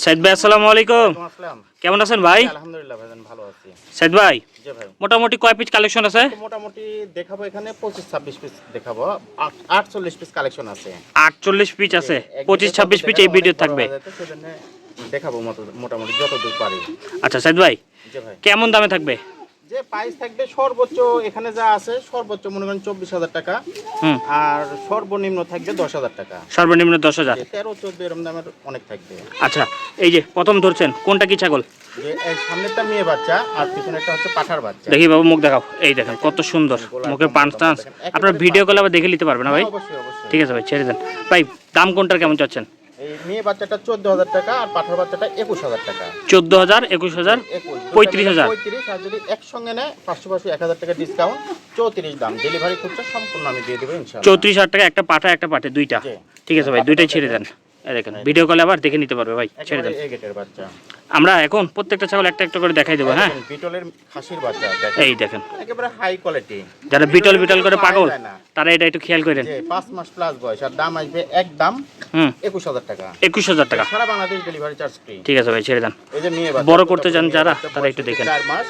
সাইদ ভাই আসসালামু আলাইকুম। কেমন আছেন ভাই? আলহামদুলিল্লাহ ভাইজান ভালো আছি। সাইদ ভাই জি ভাই। মোটামুটি কয় পিস কালেকশন আছে? মোটামুটি দেখাবো এখানে পঁচিশ ছাব্বিশ পিস দেখাবো। কালেকশন আছে। আটচল্লিশ পিস আছে। পিস এই ভিডিও থাকবে। দেখাবো মোটামুটি যতদূর পারি। আচ্ছা সাইদ ভাই জি ভাই। কেমন দামে থাকবে? যে প্রাইস থাকবে সর্বোচ্চ এখানে যা আছে সর্বোচ্চ মনে করেন চব্বিশ হাজার টাকা। আর সর্বনিম্ন থাকবে দশ হাজার টাকা। সর্বনিম্ন দশ হাজার। তেরো চোদ্দ এরকম দামের অনেক থাকবে। আচ্ছা এই যে প্রথম ধরছেন কোনটা কি ছাগল? সামনেরটা মেয়ে বাচ্চা আর পিছনেরটা হচ্ছে পাঠার বাচ্চা। দেখি বাবু মুখ দেখাও। এই দেখেন কত সুন্দর। মুখের পাঁচ টান্স। আপনার ভিডিও কলে আবার দেখে নিতে পারবে না ভাই? হ্যাঁ, ঠিক আছে ভাই ছেড়ে দেন। ভাই দাম কোনটার কেমন চাচ্ছেন? এই মেয়ে বাচ্চাটা চোদ্দ হাজার টাকা আর পাঠার বাচ্চাটা একুশ হাজার টাকা। চোদ্দ হাজার একুশ হাজার পঁয়ত্রিশ হাজার। পঁয়ত্রিশ আর যদি একসঙ্গে নেয় পাঁচশো পাঁচশো এক হাজার টাকা ডিসকাউন্ট চৌত্রিশ দাম। ডেলিভারি খরচা সম্পূর্ণ আমি দিয়ে দেবো ইনশাল্লাহ চৌত্রিশ হাজার টাকা একটা পাঠা একটা পাঠে দুইটা। ঠিক আছে ভাই দুইটাই ছেড়ে দেন। দেখেন ভিডিও কলে আবার দেখে নিতে পারবে ভাই ছেড়ে দেন। আমরা এখন প্রত্যেকটা ছাগল একটা একটা করে দেখাই দেবো হ্যাঁ? বিটলের খাসির বাচ্চা এই দেখেন। একেবারে হাই কোয়ালিটি যারা বিটল বিটল করে পাগল। তারা এটা একটু খেয়াল করেন। পাঁচ মাস প্লাস বয়স আর দাম আসবে একদম হুম একুশ হাজার টাকা। একুশ হাজার টাকা। সারা বাংলাদেশ ডেলিভারি চার্জ ফ্রি ঠিক আছে ভাই ছেড়ে দেন। এই যে মেয়ে বড় করতে চান যারা, তারা একটু দেখেন। চার মাস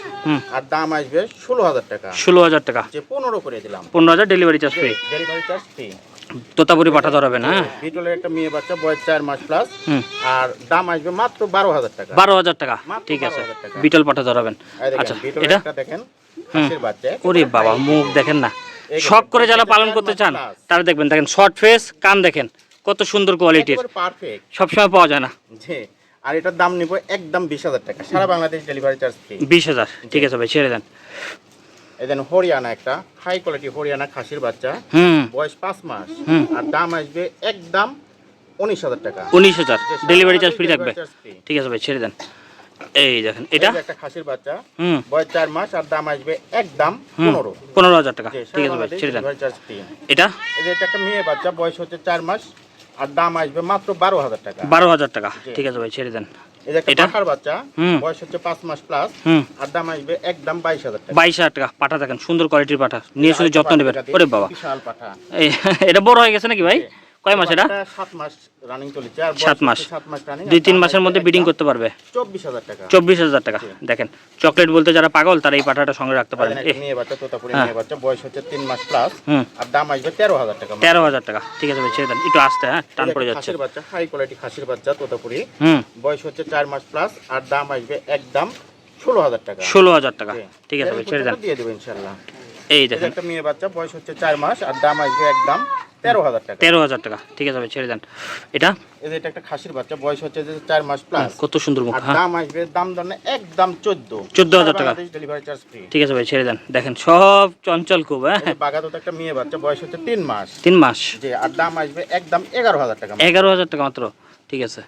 আর দাম আসবে ষোলো হাজার টাকা। ষোলো হাজার টাকা। যে পনেরো করে দিলাম। পনেরো হাজার delivery charge free delivery charge free Totapuri পাঠা ধরাবে না হ্যাঁ? বিটলের একটা মেয়ে বাচ্চা বয়স চার মাস প্লাস আর দাম আসবে মাত্র বারো হাজার টাকা। বারো হাজার টাকা। ঠিক আছে। বিটল পাঠা ধরাবেন আচ্ছা এটা? দেখেন ওরে বাবা মুখ দেখেন না। শখ করে যারা পালন করতে চান তারা দেখবেন দেখেন শর্ট ফেস কান দেখেন। কত সুন্দর কোয়ালিটির পারফেক্ট সবসময় পাওয়া যায় না। জি আর এটার দাম নিব একদম বিশ হাজার টাকা। সারা বাংলাদেশ ডেলিভারি চার্জ ফ্রি বিশ হাজার ঠিক আছে ভাই ছেড়ে দেন। এই দেন হরিয়ানা একটা হাই কোয়ালিটি হরিয়ানা খাসির বাচ্চা। হুম। বয়স পাঁচ মাস। আর দাম আসবে একদম উনিশ হাজার টাকা। উনিশ হাজার ডেলিভারি চার্জ ফ্রি থাকবে। ঠিক আছে ভাই ছেড়ে দেন। এই দেখেন এটা? একটা খাসির বাচ্চা। হুম। বয়স চার মাস আর দাম আসবে একদম পনেরো। পনেরো হাজার টাকা। ঠিক আছে ভাই ছেড়ে দেন। এটা? এটা একটা মেয়ে বাচ্চা বয়স হচ্ছে চার মাস। আর দাম আসবে মাত্র বারো হাজার টাকা। বারো হাজার টাকা। ঠিক আছে ভাই ছেড়ে দেন। এটা? বাচ্চা বয়স হচ্ছে পাঁচ মাস প্লাস আর দাম আসবে একদম বাইশ হাজার টাকা। বাইশ হাজার টাকা। পাঠা দেখেন সুন্দর কোয়ালিটির পাঠা। নিয়ে শুধু যত্ন নেবেন। ওরে বাবা। বিশাল পাঠা এটা বড় হয়ে গেছে নাকি ভাই? কয় মাস এটা? সাত মাস রানিং চলেছে আর সাত মাস। সাত মাস রানিং দুই তিন মাসের মধ্যে বিডিং করতে পারবে? চব্বিশ হাজার টাকা। চব্বিশ হাজার টাকা। দেখেন চকলেট বলতে যারা পাগল তারা এই পাঠাটা সঙ্গে রাখতে পারেন এ, মেয়ে বাচ্চা তোতাপুরি হ্যাঁ। মেয়ে বাচ্চা বয়স হচ্ছে তিন মাস প্লাস আর দাম আসবে তেরো হাজার টাকা তেরো হাজার টাকা। ঠিক আছে ভাই ছেড়ে দেন। একটু আসতে হ্যাঁ টান পড়ে যাচ্ছে। খাসির বাচ্চা হাই কোয়ালিটি খাসির বাচ্চা তোতাপুরি হুম। বয়স হচ্ছে চার মাস প্লাস আর দাম আসবে একদম ষোলো হাজার টাকা। ষোলো হাজার টাকা। ঠিক আছে ভাই ছেড়ে দেন। দিয়ে দেবো ইনশাল্লাহ এই দেখেন। একটা মেয়ে বাচ্চা বয়স হচ্ছে চার মাস আর দাম আসবে একদম তেরো হাজার টাকা। তেরো হাজার টাকা। ঠিক আছে ভাই ছেড়ে দেন। এটা? এটা একটা খাসির বাচ্চা বয়স হচ্ছে যে চার মাস প্লাস কত সুন্দর মুখ হ্যাঁ? দাম আসবে দাম একদম চোদ্দ। 14,000 টাকা। ডেলিভারি চার্জ ফ্রি ঠিক আছে ভাই ছেড়ে দেন। দেখেন সব চঞ্চল খুব হ্যাঁ? বাগাতো একটা মেয়ে বাচ্চা বয়স হচ্ছে তিন মাস। তিন মাস। যে আর দাম আসবে একদম এগারো হাজার টাকা এগারো হাজার টাকা মাত্র। ঠিক আছে।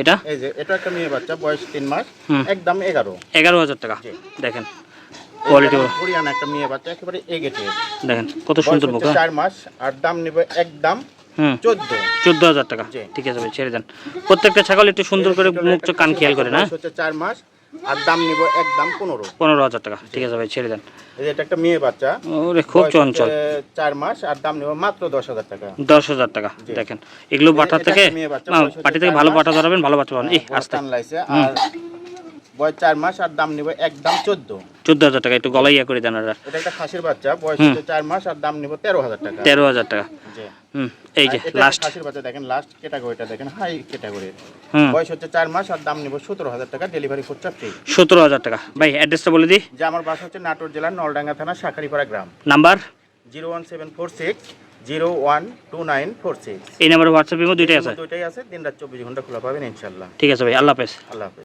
এটা? এই যে এটা একটা মেয়ে বাচ্চা বয়স তিন মাস একদম এগারো। এগারো হাজার টাকা। দেখেন কোয়ালিটি হরিয়ানা একটা মেয়ে বাচ্চা একেবারে দেখেন কত সুন্দর মুখ হ্যাঁ? চার মাস আর দাম নেবে একদম হুম। চোদ্দ। চোদ্দ হাজার টাকা। ঠিক আছে ভাই ছেড়ে দেন। প্রত্যেকটা ছাগল একটু সুন্দর করে মুখ চোখ কান খেয়াল করে না? হচ্ছে চার মাস আর দাম নিব একদম পনেরো। পনেরো হাজার টাকা। ঠিক আছে ভাই ছেড়ে দেন। এটা একটা মেয়ে বাচ্চা। ওরে খুব চঞ্চল। চার মাস আর দাম নিব মাত্র দশ হাজার টাকা। দশ হাজার টাকা দেখেন। এগুলো থেকে পাটি ভালো। পাঠা ধরাবেন ভালো বাচ্চা পাবেন এই আস্তে। আর বয়স চার মাস আর দাম নিব একদম চোদ্দ। চোদ্দ হাজার টাকা একটু গলাই ইয়া করে দেন আর এটা একটা খাসির বাচ্চা বয়স হচ্ছে চার মাস আর দাম নিব তেরো হাজার টাকা। তেরো হাজার টাকা। হুম এই যে লাস্ট খাসির বাচ্চা দেখেন লাস্ট ক্যাটাগরিটা দেখেন হাই ক্যাটাগরি বয়স হচ্ছে চার মাস আর দাম নিব সতেরো হাজার টাকা ডেলিভারি খরচা ফ্রি সতেরো হাজার টাকা। ভাই অ্যাড্রেসটা বলে দিই। যে আমার বাসা হচ্ছে নাটোর জেলার নলডাঙ্গা থানা শাখারিপাড়া গ্রাম। Number zero one seven four six zero one two nine four six এই নাম্বারে হোয়াটসঅ্যাপ ইমো দুইটাই আছে? দুইটাই আছে দিন রাত চব্বিশ ঘণ্টা খোলা পাবেন ইনশাল্লাহ ঠিক আছে ভাই আল্লাহ হাফেজ। আল্লাহ হাফেজ।